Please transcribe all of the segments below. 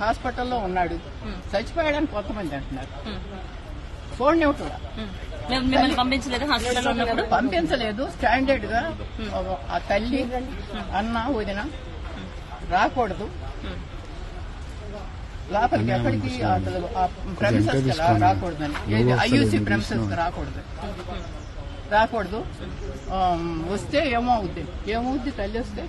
హాస్పిటల్లో ఉన్నాడు. చచ్చిపోయాడని కొంతమంది అంటున్నారు. మేము. మిమ్మల్ని పంపించలేదు పంపించలేదు. స్టాండర్డ్గా ఆ తల్లి అన్న వదిన రాకూడదు. లోపలికి ఎక్కడికి ప్రెమిసెస్ రాకూడదని. ఐయూసీ ప్రెమిసెస్ రాకూడదు. రాకూడదు. వస్తే ఏమవుద్ది? ఏమవుద్ది తల్లి వస్తే?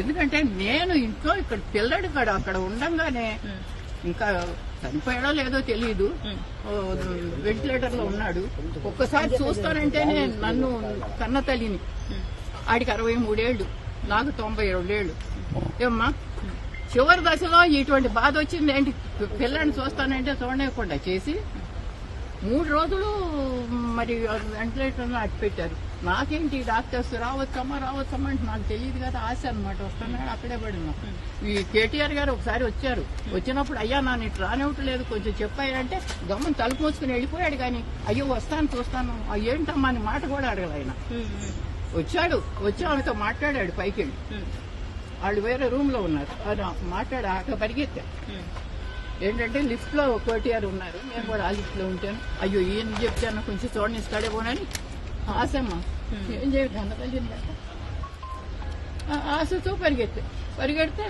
ఎందుకంటే నేను ఇంట్లో ఇక్కడ పిల్లడు కాడు అక్కడ ఉండంగానే ఇంకా చనిపోయాడో లేదో తెలియదు వెంటిలేటర్లో ఉన్నాడు. ఒక్కసారి చూస్తానంటేనే నన్ను కన్న తల్లిని. ఆడికి అరవై మూడేళ్ళు నాకు తొంభై రెండేళ్ళు ఏమ్మా చివరి దశలో ఇటువంటి బాధ వచ్చింది ఏంటి? పిల్లని చూస్తానంటే చూడలేకుండా చేసి మూడు రోజులు మరి వెంటిలేటర్ అట్టు పెట్టారు నాకేంటి డాక్టర్స్ రావచ్చమ్మా రావచ్చమ్మా అంటే నాకు తెలియదు కదా ఆశ అనమాట వస్తున్నాడు అక్కడే పడినా ఈ కేటీఆర్ గారు ఒకసారి వచ్చారు. వచ్చినప్పుడు అయ్యా నా ఇటు రానివ్వట్లేదు కొంచెం చెప్పాయంటే గమ్మని తలుపు మూసుకుని వెళ్ళిపోయాడు కానీ అయ్యో వస్తాను చూస్తాను. ఏంటమ్మా అని మాట కూడా అడగల ఆయన. వచ్చాడు వచ్చి ఆమెతో మాట్లాడాడు పైకి వెళ్ళి వాళ్ళు వేరే రూమ్లో ఉన్నారు మాట్లాడా అక్కడ పరిగెత్తా. ఏంటంటే లిఫ్ట్లో కోటిఆర్ ఉన్నారు. నేను కూడా ఆ లిఫ్ట్లో ఉంటాను. అయ్యో ఏం చెప్తాను కొంచెం చూడండి ఇస్తాడే పోనని ఆశమ్మ ఏం ఆశతో పరిగెత్తే పరిగెడితే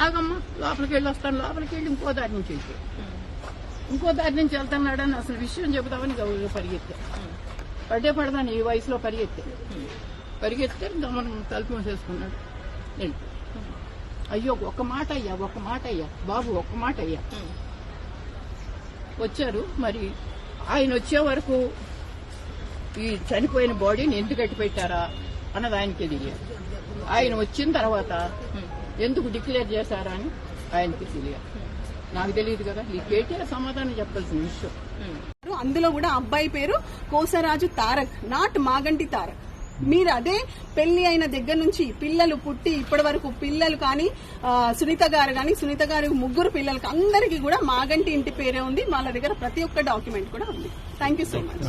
ఆగమ్మ లోపలికి వెళ్ళి వస్తాను లోపలికి వెళ్ళి ఇంకో దారి నుంచి వెళ్తే ఇంకో దారి నుంచి వెళ్తున్నాడని అసలు విషయం చెబుతామని గౌరవ పరిగెత్తే పడ్డే పడదాను ఈ వయసులో పరిగెత్తే పరిగెత్తే గమనం తలుపు మూసేసుకున్నాడు వెళ్ళి అయ్యో ఒక్క మాట అయ్యా ఒక్క మాట అయ్యా బాబు ఒక్క మాట అయ్యా వచ్చారు మరి ఆయన వచ్చే వరకు ఈ చనిపోయిన బాడీని ఎందుకు కట్టి పెట్టారా అన్నది ఆయనకి తెలియదు ఆయన వచ్చిన తర్వాత ఎందుకు డిక్లేర్ చేశారా అని ఆయనకి తెలియదు నాకు తెలియదు కదా. ఈ కేటీఆర్ సమాధానం చెప్పాల్సిన విషయం. అందులో కూడా అబ్బాయి పేరు కోసరాజు తారక్ నాట్ మాగంటి తారక్. మీరు అదే పెళ్ళి అయిన దగ్గర నుంచి పిల్లలు పుట్టి ఇప్పటి వరకు పిల్లలు కానీ సునీత గారు కానీ సునీత గారి ముగ్గురు పిల్లలకి అందరికీ కూడా మాగంటి ఇంటి పేరే ఉంది. వాళ్ళ దగ్గర ప్రతి ఒక్క డాక్యుమెంట్ కూడా ఉంది. Thank you so much